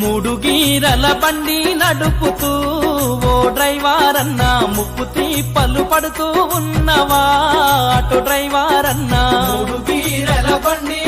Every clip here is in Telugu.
మూడు గీరల బండి నడుపుతూ ఓ డ్రైవర్ అన్నా ముప్పు తీపలు పడుతూ ఉన్నవా? ఆటో డ్రైవర్ అన్నా మూడు గీరల బండి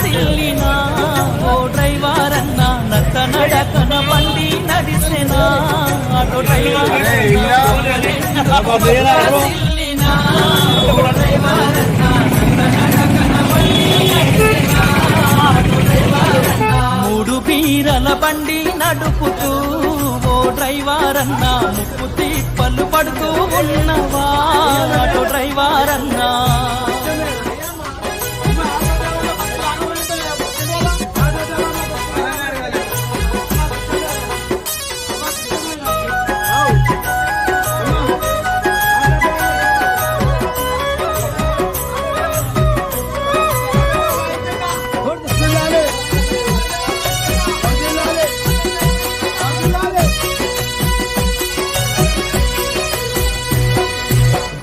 సిల్లినా ఓ డ్రైవర్ అన్నా నత్త నడకన బండి నడిసెనా. ఆటో డ్రైవర్ సిల్లినా, ఓ డ్రైవర్. మూడు బీరల బండి నడుపుతూ ఓ డ్రైవర్ అన్నా ముప్పు తిప్పలు పడుతూ ఉన్నవా ఆటో డ్రైవర్ అన్నా.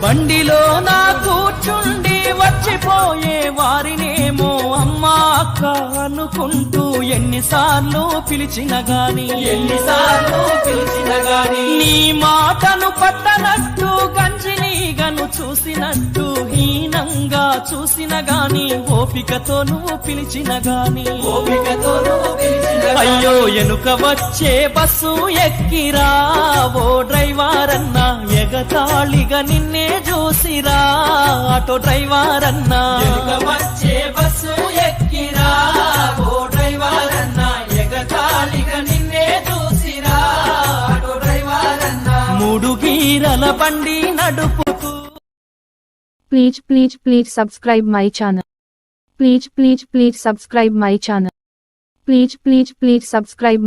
బండిలో నా కూర్చుండి వచ్చిపోయే వారినేమో అమ్మా అక్క అనుకుంటూ ఎన్నిసార్లు పిలిచిన గాని ఎన్నిసార్లు పిలిచిన గాని. నీ మాటను పట్టనట్టు గంజిని గను చూసినట్టు హీనంగా చూసిన గాని ఓపికతో నువ్వు పిలిచిన గాని. ఓపికతో నువ్వు పిలిచిన అయ్యో ఎనుక వచ్చే బస్సు ఎక్కిరా ఓ డ్రైవర్ అన్నా తాళిగ నిన్నే చూసిరా ఆటో డ్రైవర్ అన్నా వచ్చే bus ఎక్కిరా. Please please please subscribe my channel please please please subscribe my channel please please please subscribe